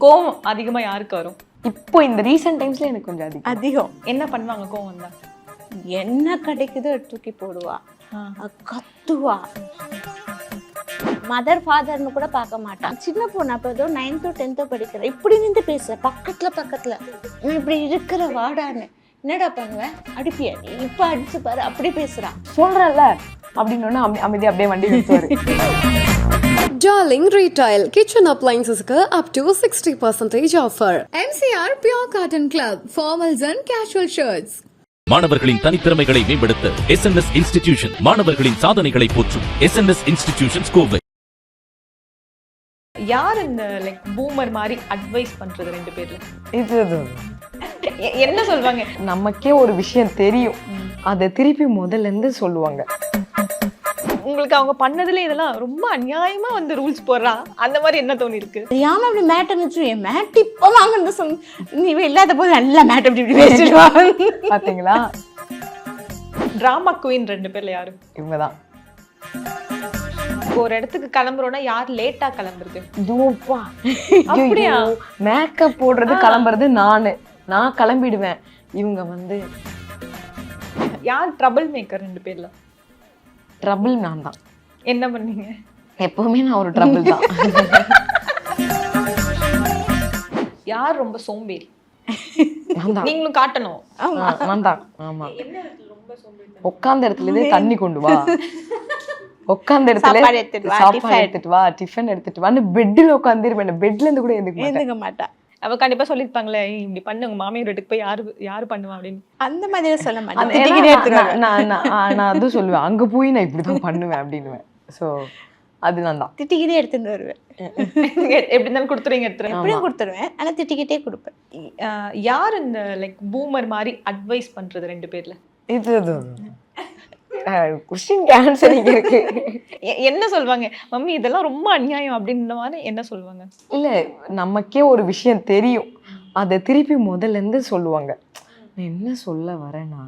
கோவம் அதிகமா யாருக்கு வரும்? இப்போ இந்த ரீசெண்ட் டைம்ஸ்ல எனக்கு கொஞ்சம் அதிகம். அதிகம். என்ன பண்ணுவாங்க கோவம் வந்தா? என்ன கிடைக்குதோ தூக்கி போடுவா. கத்துவா. மதர் ஃபாதர்னு கூட பார்க்க மாட்டான் சின்ன பொண்ணு அப்போ ஏதோ நைன்த்தோ டென்த்தோ படிக்கிறேன் இப்படி நின்று பேசுற. பக்கத்துல பக்கத்துல. நான் இப்படி இருக்கிற வாடான்னு. என்னடா பண்ணுவேன் அடிப்பியா? நீ இப்ப அடிச்சு பாரு. அப்படி பேசுறா. சொல்றேன்ல அப்படின்னு அமை அமைதி அப்படியே வண்டி நிறுத்துவாரு Darling Retail Kitchen Appliances க்கு up to 60% offer. MCR Pure Cotton Club, formals and casual shirts. மாணவர்களின் தனித்திறமைகளை மேம்படுத்த எஸ் இன்ஸ்டிடியூஷன் மாணவர்களின் சாதனைகளை போற்றும் எஸ் இன்ஸ்டிடியூஷன்ஸ் கோவை. யார் இந்த லைக் பூமர் மாதிரி அட்வைஸ் பண்றது ரெண்டு பேர்ல? இது என்ன சொல்வாங்க? நமக்கே ஒரு விஷயம் தெரியும். அதை திருப்பி முதல்ல இருந்து சொல்லுவாங்க. உங்களுக்கு அவங்க பண்ணதுல இதெல்லாம் ரொம்ப அநியாயமா வந்து ரூல்ஸ் போடுறா. அந்த மாதிரி என்ன தோணி இருக்கு? தெரியாம அப்படி மேட்டை வச்சு என் மேட் இப்போ சொன்ன நீ இல்லாத போது நல்லா மேட் அப்படி இப்படி பேசிடுவா. பாத்தீங்களா? டிராமா குயின் ரெண்டு பேர்ல யாரு? இவங்கதான். இப்போ ஒரு இடத்துக்கு கிளம்புறோம்னா யார் லேட்டா கிளம்புறது? தூப்பா. அப்படியா? மேக்கப் போடுறது கிளம்புறது நானு. நான் கிளம்பிடுவேன். இவங்க வந்து யார் ட்ரபிள் மேக்கர் ரெண்டு பேர்ல? ட்ரபிள் நான் தான். என்ன பண்ணீங்க? எப்பவுமே நான் ஒரு ட்ரபிள் தான். யார் ரொம்ப சோம்பேறி? நீங்களும் காட்டணும். நான் தான். ஆமா. உட்கார்ந்த இடத்துல இருந்தே தண்ணி கொண்டு வா. உட்கார்ந்த இடத்துல சாப்பாடு எடுத்துட்டு வா, டிஃபன் எடுத்துட்டு வான்னு பெட்ல உட்காந்துருவேன் பெட்ல இருந்து கூட எதுக்கு மாட்டேன். மாட்டா. அவ கண்டிப்பா சொல்லிருப்பாங்களே "ஏய், இப்படி பண்ணு உங்க மாமியார் வீட்டுக்கு போய் யாரு யாரு பண்ணுவா? அப்படின்னு. அந்த மாதிரி சொல்ல மாட்டேன். நான் அதுவும் சொல்லுவேன். அங்க போய் நான் இப்படிதான் பண்ணுவேன் அப்படின்னுவேன். சோ அது நான் தான். திட்டிக்கிட்டே எடுத்துட்டு வருவேன். எப்படி இருந்தாலும் கொடுத்துருவீங்க எடுத்துருங்க எப்படியும் கொடுத்துருவேன். ஆனா திட்டிக்கிட்டே கொடுப்பேன். யார் இந்த லைக் பூமர் மாதிரி அட்வைஸ் பண்றது ரெண்டு பேர்ல? இது இது. கொஸ்டின் ஆன்சர் இங்க இருக்கு. என்ன சொல்வாங்க? மம்மி இதெல்லாம் ரொம்ப அநியாயம் அப்படின்ற மாதிரி என்ன சொல்லுவாங்க இல்ல நமக்கே ஒரு விஷயம் தெரியும். அதை திருப்பி முதல்ல இருந்து சொல்லுவாங்க. நான் என்ன சொல்ல வரேன்னா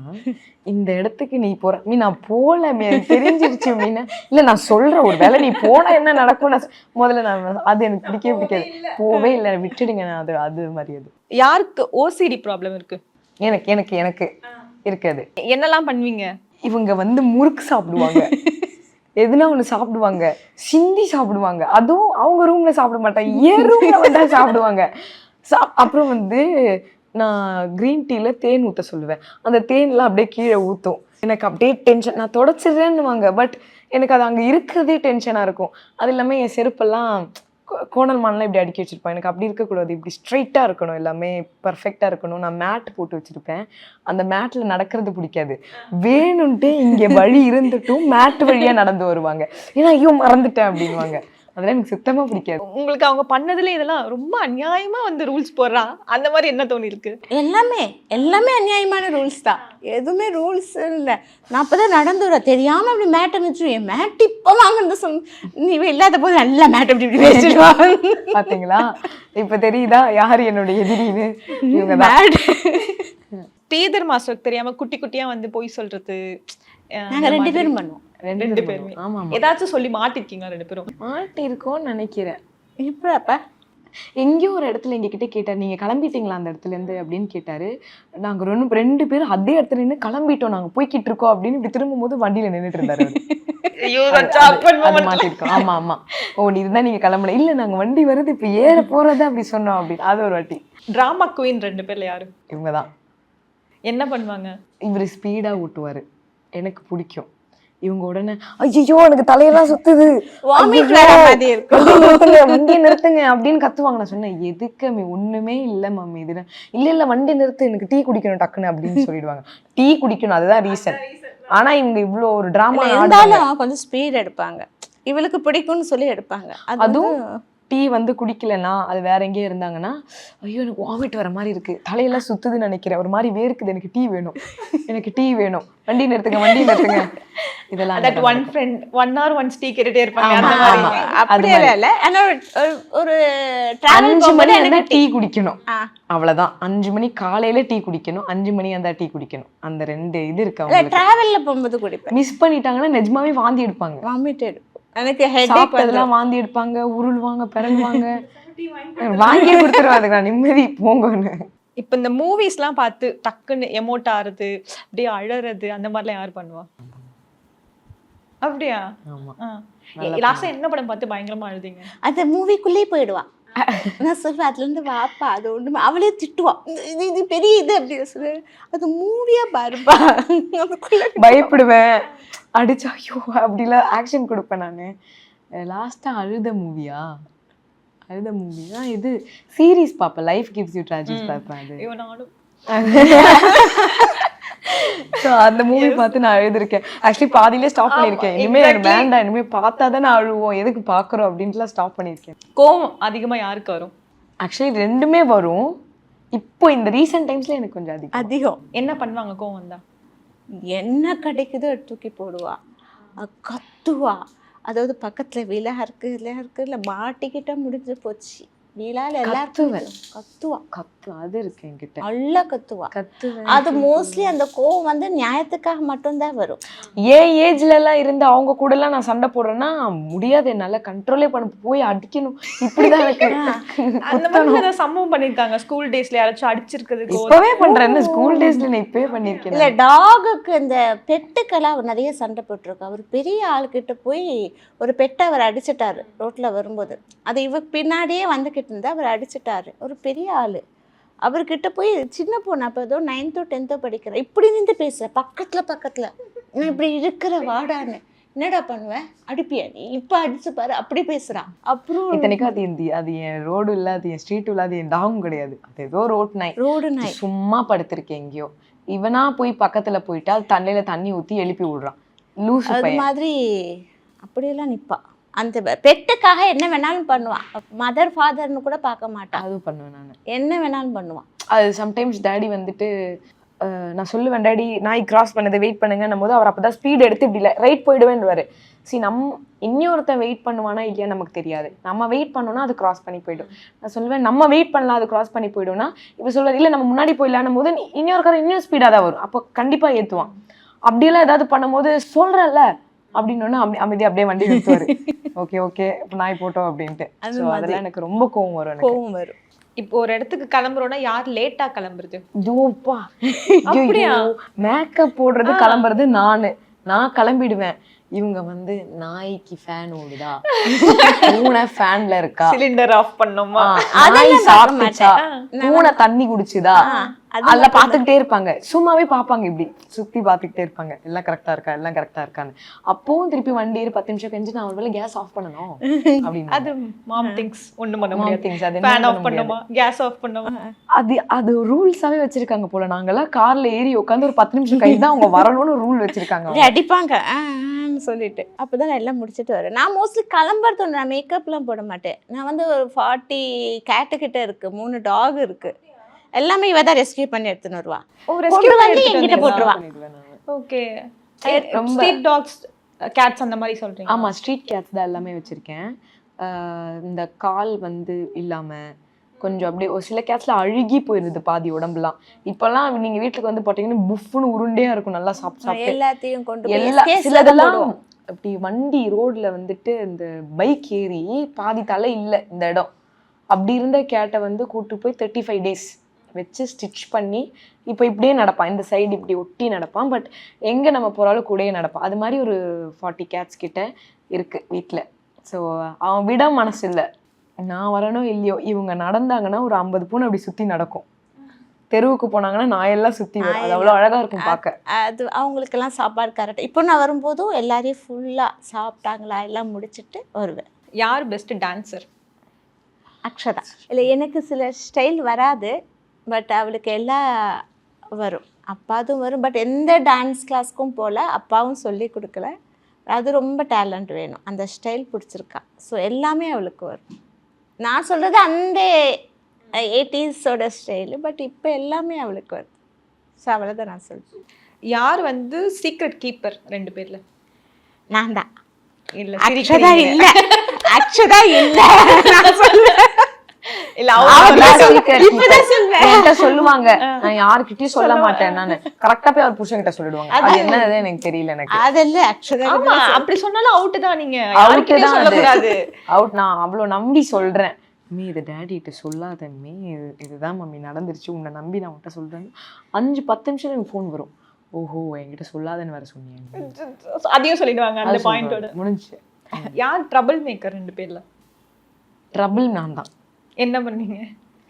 இந்த இடத்துக்கு நீ போற நீ நான் போல மீ, தெரிஞ்சிருச்சு மீனா. இல்ல நான் சொல்றேன். ஒரு வேளை நீ போனா என்ன நடக்கும் நான் முதல்ல நான் அது எனக்கு பிடிக்கவே பிடிக்காது. போவே இல்லை விட்டுடுங்க. நான் அது அது மாதிரி அது. யாருக்கு? ஓசிடி ப்ராப்ளம் இருக்கு. எனக்கு எனக்கு எனக்கு இருக்காது என்னெல்லாம் பண்ணுவீங்க? இவங்க வந்து முறுக்கு சாப்பிடுவாங்க. எதுனா ஒண்ணு சாப்பிடுவாங்க. சிந்தி சாப்பிடுவாங்க. அதுவும் அவங்க ரூம்ல சாப்பிட மாட்டாங்க. என் ரூம்ல வந்தா சாப்பிடுவாங்க. சா- அப்புறம் வந்து நான் க்ரீன் டீல தேன் ஊத்த சொல்லுவேன். அந்த தேன்லாம் அப்படியே கீழே ஊத்தும். எனக்கு அப்படியே டென்ஷன் நான் தொடச்சிடுறேன்னுவாங்க. பட் எனக்கு அது அங்க இருக்கிறதே டென்ஷனா இருக்கும். அது இல்லாம என் செருப்பெல்லாம் கோணல் மானெலாம் இப்படி அடுக்கி வச்சுருப்பேன். எனக்கு அப்படி இருக்கக்கூடாது. இப்படி ஸ்ட்ரைட்டாக இருக்கணும். எல்லாமே பர்ஃபெக்டாக இருக்கணும். நான் மேட் போட்டு வச்சுருப்பேன். அந்த மேட்டில் நடக்கிறது பிடிக்காது. வேணும்ட்டு இங்கே வழி இருந்துட்டும் மேட் வழியாக நடந்து வருவாங்க. ஏன்னா ஐயோ மறந்துட்டேன் அப்படின்வாங்க அதெல்லாம் எனக்கு சுத்தமா பிடிக்காது. உங்களுக்கு அவங்க பண்ணதுல இதெல்லாம் ரொம்ப அநியாயமா வந்து ரூல்ஸ் போடுறா? அந்த மாதிரி என்ன தோணி இருக்கு எல்லாமே எல்லாமே அநியாயமான ரூல்ஸ் தான். எதுவுமே ரூல்ஸ் இல்லை. நான் அப்பதான் நடந்து வர தெரியாம அப்படி மேட்டை வச்சு என் மேட் இப்போ வாங்கன்னு சொன்ன நீ இல்லாத போது நல்லா மேட் அப்படி இப்படி பேசிடுவா பாத்தீங்களா? இப்ப தெரியுதா? யார் என்னோட எதிரின்னு? இவங்க மேட் டீதர் மாஸ்டருக்கு தெரியாம குட்டி குட்டியா வந்து போய் சொல்றது நாங்க ரெண்டு. பேரும் பண்ணுவோம். ரெண்டு பேருமே. ஆமா ஏதாச்சும் சொல்லி மாட்டிருக்கீங்களா ரெண்டு பேரும். மாட்டி இருக்கோம்னு நினைக்கிறேன். இப்போ அப்ப எங்கேயோ ஒரு இடத்துல எங்ககிட்ட கேட்டார் நீங்க கிளம்பிட்டீங்களா அந்த இடத்துல இருந்து? அப்படின்னு கேட்டாரு. நாங்க ரெண்டு ரெண்டு பேரும் அதே இடத்துல நின்று கிளம்பிட்டோம். நாங்க போய்கிட்டு இருக்கோம் அப்படின்னு இப்படி திரும்பும் போது வண்டியில நின்னுட்டு இருந்தாரு மாட்டிருக்கோம். ஆமா ஆமா. ஓ நீ இருந்தா நீங்க கிளம்பல. இல்ல நாங்க வண்டி வருது இப்ப ஏற போறத அப்படி சொன்னோம் அப்படின்னு அது ஒரு வாட்டி. டிராமா குயின் ரெண்டு பேர்ல யாரு? இவங்கதான். என்ன பண்ணுவாங்க? இவர் ஸ்பீடா ஓட்டுவாரு. எனக்கு பிடிக்கும். இவங்க உடனே ஐயோ எனக்கு தலையெல்லாம் சுத்துது. வண்டியை நிறுத்துங்க அப்படின்னு கத்துவாங்க. நான் சொன்னேன் எதுக்கு அம்மி ஒண்ணுமே இல்ல மம்மி இதுல இல்ல இல்ல வண்டி நிறுத்து எனக்கு டீ குடிக்கணும் டக்குன்னு அப்படின்னு சொல்லிடுவாங்க. டீ குடிக்கணும் அதுதான் ரீசன் ஆனா இவங்க இவ்ளோ ஒரு டிராமா கொஞ்சம் ஸ்பீட் எடுப்பாங்க. இவளுக்கு பிடிக்கும்னு சொல்லி எடுப்பாங்க. அது அதுவும் டீ வந்து குடிக்கலன்னா அது வேற எங்கேயோ இருந்தாங்கன்னா ஐயோ எனக்கு வாமிட் வர மாதிரி இருக்கு. தலையெல்லாம் சுத்துதுன்னு நினைக்கிறேன். ஒரு மாதிரி வேர்க்குது. எனக்கு டீ வேணும். எனக்கு டீ வேணும். வண்டி நிறுத்துங்க வண்டி நிறுத்துங்க. இதெல்லாம் that one friend one hour once tea கேட்டுட்டே இருப்பாங்க. அந்த மாதிரி. அப்படியே. இல்ல ஆனா ஒரு- டிராவல் அஞ்சு மணி போகும்போது எனக்கு டீ குடிக்கணும். அவ்வளவுதான். அஞ்சு மணி காலையில டீ குடிக்கணும். அஞ்சு மணி இருந்தா டீ குடிக்கணும். அந்த ரெண்டு இது இருக்கு அவங்களுக்கு. டிராவல்ல போகும்போது குடிப்பேன். மிஸ் பண்ணிட்டாங்கன்னா நிஜமாவே வாந்தி எடுப்பாங்க. வாமிட் எடுக்கும் எனக்கு ஹெட் சாப்பிட்டதெல்லாம் வாந்தி எடுப்பாங்க உருள்வாங்க பிறங்குவாங்க வாங்கியே கொடுத்துருவேன் அதுக்கு நான் நிம்மதி போங்கன்னு. இப்ப இந்த மூவிஸ்லாம் பார்த்து டக்குன்னு எமோட் ஆறுது அப்படியே அழறது அந்த மாதிரிலாம் யார் பண்ணுவா? அப்படியா? ஆமா. லாஸ்டா என்ன படம் பார்த்து பயங்கரமா அழுதீங்க? அந்த மூவிக்குள்ளே போயிடுவா. நான் சொல்லுவேன் அதுல இருந்து வாப்பா அது ஒண்ணுமே அவளே திட்டுவா. இது இது பெரிய இது அப்படி சொல்லு. அது மூவியா பாருப்பா. அதுக்குள்ள பயப்படுவேன். அடிச்சா ஐயோ அப்படிலாம் ஆக்ஷன் கொடுப்பேன் நான். லாஸ்ட்டாக அழுத மூவியா அழுத மூவினா இது சீரீஸ் பார்ப்பேன். லைஃப் கிவ்ஸ் யூ ட்ராஜிஸ் பார்ப்பேன் அது. நானும். ஸோ அந்த மூவி பார்த்து நான் எழுதிருக்கேன் ஆக்சுவலி பாதியிலே ஸ்டாப் பண்ணியிருக்கேன். இனிமே எனக்கு வேண்டாம். இனிமே பார்த்தா தானே அழுவோம். எதுக்கு பார்க்குறோம் அப்படின்ட்டுலாம் ஸ்டாப் பண்ணியிருக்கேன். கோவம் அதிகமா யாருக்கு வரும்? ஆக்சுவலி ரெண்டுமே வரும். இப்போ இந்த ரீசெண்ட் டைம்ஸ்ல எனக்கு கொஞ்சம் அதிகம். அதிகம். என்ன பண்ணுவாங்க கோவம் வந்தா? என்ன கிடைக்குதோ தூக்கி போடுவா. கத்துவா. அதாவது பக்கத்துல விழா இருக்கு விழா இருக்கு இல்லை மாட்டிக்கிட்டா முடிஞ்சு போச்சு. கத்துவேன். தெரியும். கத்துவா. கத்து அது இருக்கு என்கிட்ட. நல்லா கத்துவா. கத்துவேன் அது மோஸ்ட்லி அந்த கோவம் வந்து நியாயத்துக்காக மட்டும்தான் வரும். ஏன் ஏஜ்ல எல்லாம் இருந்து அவங்க கூட எல்லாம் நான் சண்டை போடுறேன்னா முடியாது என்னால. கண்ட்ரோலே பண்ண போய் அடிக்கணும். இப்படிதான் எனக்கு அந்த மாதிரி சம்பவம் பண்ணிருக்காங்க? ஸ்கூல் டேஸ்ல யாராச்சும் அடிச்சிருக்கிறது கோவம் இப்பவே பண்றேன். ஸ்கூல் டேஸ்ல நான் இப்பவே பண்ணிருக்கேன் இல்ல டாகுக்கு இந்த பெட்டுக்கெல்லாம் அவர் நிறைய சண்டை போட்டிருக்கு அவர் பெரிய ஆளுக்கிட்ட போய் ஒரு பெட்டை அவர் அடிச்சிட்டாரு ரோட்ல வரும்போது. அது இவ பின்னாடியே வந்துகிட்டு இருந்தா அவர் அடிச்சிட்டாரு. ஒரு பெரிய ஆளு. அவர்கிட்ட போய் சின்ன பொண்ணு அப்போ ஏதோ நைன்த்தோ டென்த்தோ படிக்கிறேன் இப்படி நின்று பேசுற பக்கத்துல பக்கத்துல. நான் இப்படி இருக்கிற வாடான்னு. என்னடா பண்ணுவேன் அடிப்பியா நீ? இப்ப அடிச்சு பாரு அப்படி பேசுறா. அப்புறம் இத்தனைக்கும் அது இந்த அது என் ரோடு இல்ல அது என் ஸ்ட்ரீட் இல்ல அது என் டாகும் கிடையாது. அது ஏதோ ரோட் நாய் ரோடு நாய் சும்மா படுத்திருக்கேன் எங்கேயோ. இவனா போய் பக்கத்துல போயிட்டா தண்ணியில தண்ணி ஊத்தி எழுப்பி விடுறான். லூசு அது மாதிரி அப்படியெல்லாம் நிப்பா. அந்த பெட்டுக்காக என்ன வேணாலும் பண்ணுவான். மதர் ஃபாதர்னு கூட பார்க்க மாட்டான். அது பண்ணுவேன் நான். என்ன வேணாலும் பண்ணுவான். அது சம்டைம்ஸ் டேடி வந்துட்டு நான் சொல்லுவேன் டேடி நாய் கிராஸ் பண்ணதை வெயிட் பண்ணுங்கன்னும் போது அவர் அப்பதான் ஸ்பீட் எடுத்து இப்படி இல்லை ரைட் போயிடுவேன்னுவாரு. சி நம் இன்னொருத்தன் வெயிட் பண்ணுவானா இல்லையா நமக்கு தெரியாது. நம்ம வெயிட் பண்ணோம்னா அது கிராஸ் பண்ணி போயிடும். நான் சொல்லுவேன் நம்ம வெயிட் பண்ணலாம் அது கிராஸ் பண்ணி போயிடும்னா இப்போ சொல்லுவார் இல்லை நம்ம முன்னாடி போயிடலான்னும் போது நீ- இன்னொரு காரம் இன்னும் ஸ்பீடாக தான் வரும். அப்போ கண்டிப்பா ஏற்றுவான் அப்படியெல்லாம் ஏதாவது பண்ணும்போது சொல்றேன்ல. அப்படின்னு அப்படி அமைதி அப்படியே வண்டி நிறுத்துவாரு. ஓகே ஓகே நாய் போட்டோம் அப்படின்ட்டு. அதெல்லாம் எனக்கு ரொம்ப கோவம் வரும் கோவம் வரும். இப்போ ஒரு இடத்துக்கு கிளம்புறோம்னா யார் லேட்டா கிளம்புறது? தூப்பா அப்படியா? மேக்கப் போடுறது கிளம்புறது நானு. நான் கிளம்பிடுவேன். இவங்க வந்து நாய்க்கு ஃபேன் ஓடுதா? பூனை ஃபேன்ல இருக்கா? சிலிண்டர் ஆஃப் பண்ணோமா? நாய் சாப்பிட்டுச்சா. பூனை தண்ணி குடிச்சுதா? அதுல பாத்துக்கிட்டே இருப்பாங்க. சும்மாவே பாப்பாங்க இப்படி. சுத்தி பாத்துக்கிட்டே இருப்பாங்க. எல்லாம் கரெக்டா இருக்கா? எல்லாம் கரெக்டா இருக்கான்னு. அப்பவும் திருப்பி வண்டி ஏறி பத்து நிமிஷம் கழிஞ்சு நான் ஒருவேளை கேஸ் ஆஃப் பண்ணணும். அப்படின்னு. அது மாம் திங்ஸ் ஒண்ணும் பண்ண முடியாது. things, அது ஃபேன் ஆஃப் பண்ணோமா? கேஸ் ஆஃப் பண்ணோமா? அது அது ரூல்ஸாவே வச்சிருக்காங்க போல. நாங்கெல்லாம் கார்ல ஏறி உட்காந்து ஒரு பத்து நிமிஷம் கழிச்சு தான் அவங்க வரணும்னு ரூல் வச்சிருக்காங்க அடிப்பாங்க. ஆன்னு சொல்லிட்டு. அப்பதான் நான் எல்லாம் முடிச்சிட்டு வரேன் நான் மோஸ்ட்லி கிளம்புறது நான் மேக்கப்லாம் போட மாட்டேன். நான் வந்து ஒரு ஃபார்ட்டி கேட்டுக்கிட்ட இருக்கு மூணு டாக் இருக்கு. எல்லாமே இவ தான் ரெஸ்கியூ பண்ணி எடுத்துன்னு வருவா. ஓ கொண்டு வந்து என்கிட்ட போட்டுருவா. ஓகே ஸ்ட்ரீட் டாக்ஸ் கேட்ஸ் அந்த மாதிரி சொல்றீங்க ஆமா ஸ்ட்ரீட் கேட்ஸ் தான் எல்லாமே வச்சிருக்கேன். இந்த கால் வந்து இல்லாம கொஞ்சம் அப்படியே ஒரு சில கேட்ஸ்ல அழுகி போயிருது பாதி உடம்புலாம். இப்பெல்லாம் நீங்க வீட்டுக்கு வந்து போட்டீங்கன்னா புஃப்னு உருண்டையா இருக்கும் நல்லா சாப்பிட்டு எல்லாத்தையும் கொண்டு எல்லா சிலதெல்லாம். அப்படி வண்டி ரோட்ல வந்துட்டு இந்த பைக் ஏறி பாதி தலை இல்ல இந்த இடம். அப்படி இருந்த கேட்டை வந்து கூட்டு போய் தேர்ட்டி ஃபைவ் டேஸ் வச்சு ஸ்டிச் பண்ணி இப்போ இப்படியே நடப்பான். இந்த சைடு இப்படி ஒட்டி நடப்பான். பட் எங்க நம்ம போறாலும் கூடயே நடப்பான். அது மாதிரி ஒரு ஃபார்ட்டி கேட்ஸ் கிட்ட இருக்கு வீட்ல. ஸோ அவன் விட மனசு இல்லை. நான் வரணும் இல்லையோ இவங்க நடந்தாங்கன்னா ஒரு ஐம்பது பூனை அப்படி சுத்தி நடக்கும். தெருவுக்கு போனாங்கன்னா நாயெல்லாம் சுத்தி வரும். அது அவ்வளோ அழகா இருக்கும் பார்க்க. அது அவங்களுக்கெல்லாம் சாப்பாடு கரெக்டாக இப்போ நான் வரும்போதும் எல்லாரையும் ஃபுல்லாக சாப்பிட்டாங்களா? எல்லாம் முடிச்சிட்டு வருவேன். யார் பெஸ்ட் டான்சர் அக்ஷதா. இல்லை எனக்கு சில ஸ்டைல் வராது பட் அவளுக்கு எல்லாம் வரும். அப்பாதும் வரும் பட் எந்த டான்ஸ் கிளாஸ்க்கும் போகல அப்பாவும் சொல்லி கொடுக்கல. அது ரொம்ப டேலண்ட் வேணும். அந்த ஸ்டைல் பிடிச்சிருக்கா. ஸோ எல்லாமே அவளுக்கு வரும். நான் சொல்கிறது அந்த எயிட்டிஸோட ஸ்டைலு பட் இப்போ எல்லாமே அவளுக்கு வருது ஸோ அவளை தான் நான் சொல்றேன். யார் வந்து சீக்ரெட் கீப்பர் ரெண்டு பேர்ல? நான் தான். இல்ல அக்ஷதா. இல்ல. அக்ஷதா இல்ல. நான் சொல்றேன். இல்ல சொல்லுவாங்க. நான் யாருக்கிட்டயும் சொல்ல மாட்டேன் நானு. கரெக்டா போய் அவர் புருஷன் கிட்ட சொல்லிடுவாங்க. அது என்னது எனக்கு தெரியல எனக்கு. அக்ஷதா ஆமா அப்படி சொன்னாலும் அவுட் தான் நீங்க. அவுட் தான் சொல்லக்கூடாது. அவுட் நான் அவ்வளவு நம்பி சொல்றேன். மீ இதை டேடிகிட்ட சொல்லாத மீ இது இதுதான் மம்மி நடந்துருச்சு. உன்னை நம்பி நான் உன்கிட்ட சொல்கிறேன் அஞ்சு பத்து நிமிஷம் எனக்கு ஃபோன் வரும். ஓஹோ என்கிட்ட சொல்லாதன்னு வேற சொன்னீங்க அதையும் சொல்லிடுவாங்க அந்த பாயிண்டோட முடிஞ்சு யார் ட்ரபிள் மேக்கர் ரெண்டு பேர்ல? ட்ரபிள் நான் தான். என்ன பண்ணீங்க?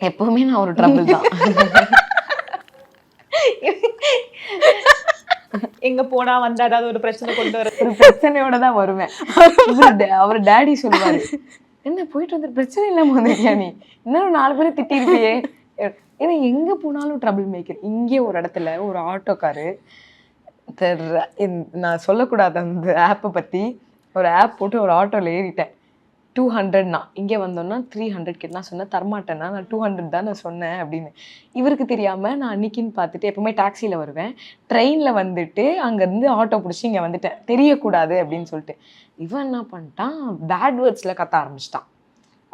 எப்பவுமே நான் ஒரு ட்ரபிள் தான். எங்க போனா வந்தா ஏதாவது ஒரு பிரச்சனை கொண்டு வர ஒரு பிரச்சனையோட தான் வருவேன். அவர் டேடி சொல்லுவாரு என்ன போயிட்டு வந்து பிரச்சனை இல்லாம வந்திருக்கியா நீ? இன்னும் நாலு பேரை திட்டிருப்பியே. ஏன்னா எங்க போனாலும் ட்ரபிள் மேக்கர் இங்கே ஒரு இடத்துல ஒரு ஆட்டோக்காரு. நான் சொல்லக்கூடாது அந்த ஆப்பை பத்தி ஒரு ஆப் போட்டு ஒரு ஆட்டோல ஏறிட்டேன். டூ ஹண்ட்ரட்னா இங்கே வந்தோன்னா த்ரீ ஹண்ட்ரட் கிட்ட நான் சொன்னேன். தரமாட்டேன்னா நான் டூ ஹண்ட்ரட் தான் நான் சொன்னேன் அப்படின்னு. இவருக்கு தெரியாமல் நான் அன்னைக்குன்னு பார்த்துட்டு எப்பவுமே டாக்ஸியில் வருவேன். ட்ரெயினில் வந்துட்டு அங்கேருந்து ஆட்டோ பிடிச்சி இங்கே வந்துட்டேன். தெரியக்கூடாது அப்படின்னு சொல்லிட்டு. இவன் என்ன பண்ணிட்டான்? பேட் வேர்ட்ஸில் கத்த ஆரம்பிச்சிட்டான்.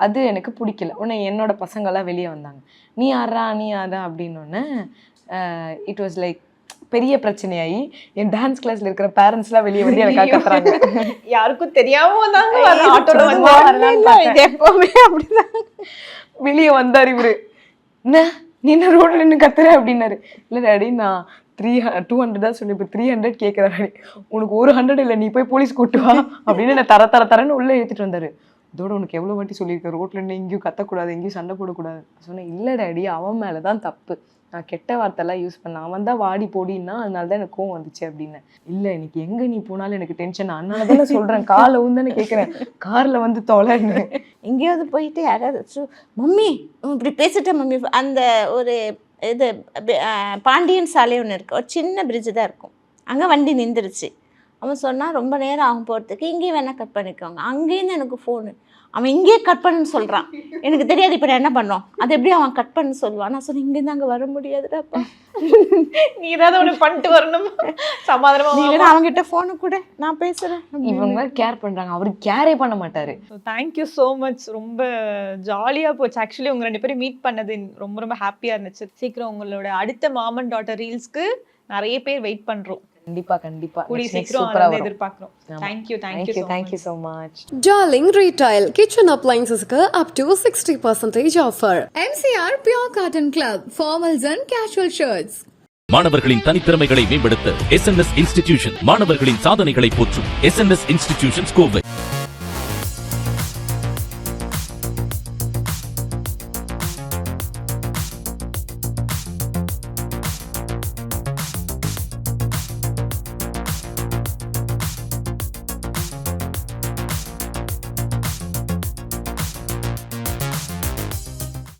அது எனக்கு பிடிக்கல. உடனே என்னோடய பசங்கள்லாம் வெளியே வந்தாங்க. நீ யாரா நீ யாரா அப்படின்னோடனே இட் வாஸ் லைக் பெரிய பிரச்சனையாகி என் டான்ஸ் கிளாஸ்ல இருக்கிற பேரண்ட்ஸ்லாம் வெளியே வந்து எனக்காக கத்துறாங்க யாருக்கும் தெரியாம வந்தாங்க ஆட்டோல வந்து எப்பவுமே அப்படிதான். வெளியே வந்தார் இவரு. என்ன நீ என்ன ரோட்ல நின்று கத்துற? அப்படின்னாரு. இல்லை டாடி நான் த்ரீ டூ ஹண்ட்ரட் தான் சொன்னேன். இப்போ த்ரீ ஹண்ட்ரட் கேட்குறேன் உனக்கு ஒரு ஹண்ட்ரட் இல்லை நீ போய் போலீஸ் கூட்டு வா. அப்படின்னு நான் தர தர தரன்னு உள்ளே ஏற்றிட்டு வந்தாரு. இதோட உனக்கு எவ்வளோ வாட்டி சொல்லியிருக்கேன் ரோட்ல நின்று எங்கேயும் கத்தக்கூடாது எங்கேயும் சண்டை போடக்கூடாது. சொன்னேன் இல்லை டாடி அவன் மேலே தான் தப்பு. நான் கெட்ட வார்த்தைலாம் யூஸ் பண்ணேன் அவன் தான் வாடி போடின்னா அதனால தான் எனக்கு கோவம் வந்துச்சு அப்படின்னு. இல்லை இன்னைக்கு எங்கே நீ போனாலும் எனக்கு டென்ஷன் அதனால தான் நான் சொல்கிறேன் காலை தானே கேட்குறேன் காரில் வந்து தொலைன்னு. எங்கேயாவது போயிட்டு யாராவது மம்மி இப்படி பேசிட்டேன் மம்மி? அந்த ஒரு இது பாண்டியன் சாலை ஒன்று இருக்குது ஒரு சின்ன பிரிட்ஜு தான் இருக்கும். அங்கே வண்டி நின்றுருச்சு அவன் சொன்னால் ரொம்ப நேரம் ஆகும் போகிறதுக்கு இங்கேயும் வேணால் கட் பண்ணிக்கோங்க. அங்கேருந்து எனக்கு ஃபோனு அவன் இங்கேயே கட் பண்ணுன்னு சொல்கிறான் எனக்கு தெரியாது இப்போ நான் என்ன பண்ணோம்? அது எப்படி அவன் கட் பண்ண சொல்லுவான்? நான் சொன்னேன் இங்கேருந்து அங்கே வர முடியாதுடாப்பா. நீ ஏதாவது ஒண்ணு பண்ணிட்டு வரணும்? சமாதானமா நீ இல்லைன்னா அவன்கிட்ட ஃபோனு கூட நான் பேசுகிறேன் இவங்க கேர் பண்றாங்க. அவரு கேரே பண்ண மாட்டாரு. தேங்க்யூ ஸோ மச் ரொம்ப ஜாலியா போச்சு. ஆக்சுவலி உங்க ரெண்டு பேரும் மீட் பண்ணது ரொம்ப ரொம்ப ஹாப்பியா இருந்துச்சு. சீக்கிரம் உங்களோட அடுத்த மாமன் டாட்டர் ரீல்ஸ்க்கு நிறைய பேர் வெயிட் பண்றோம். கண்டிப்பா கண்டிப்பா. கூடிய சீக்கிரம் எதிர்பார்க்கிறோம். Thank you thank you thank you so much Darling Retail Kitchen Appliances up to 60% offer. MCR Pure Cotton Club, formals and casual shirts. மாணவர்களின் தனித்திறமைகளை மேம்படுத்த எஸ் என் எஸ் இன்ஸ்டிடியூஷன் மாணவர்களின் சாதனைகளை போற்றும் S N S institution Kovai.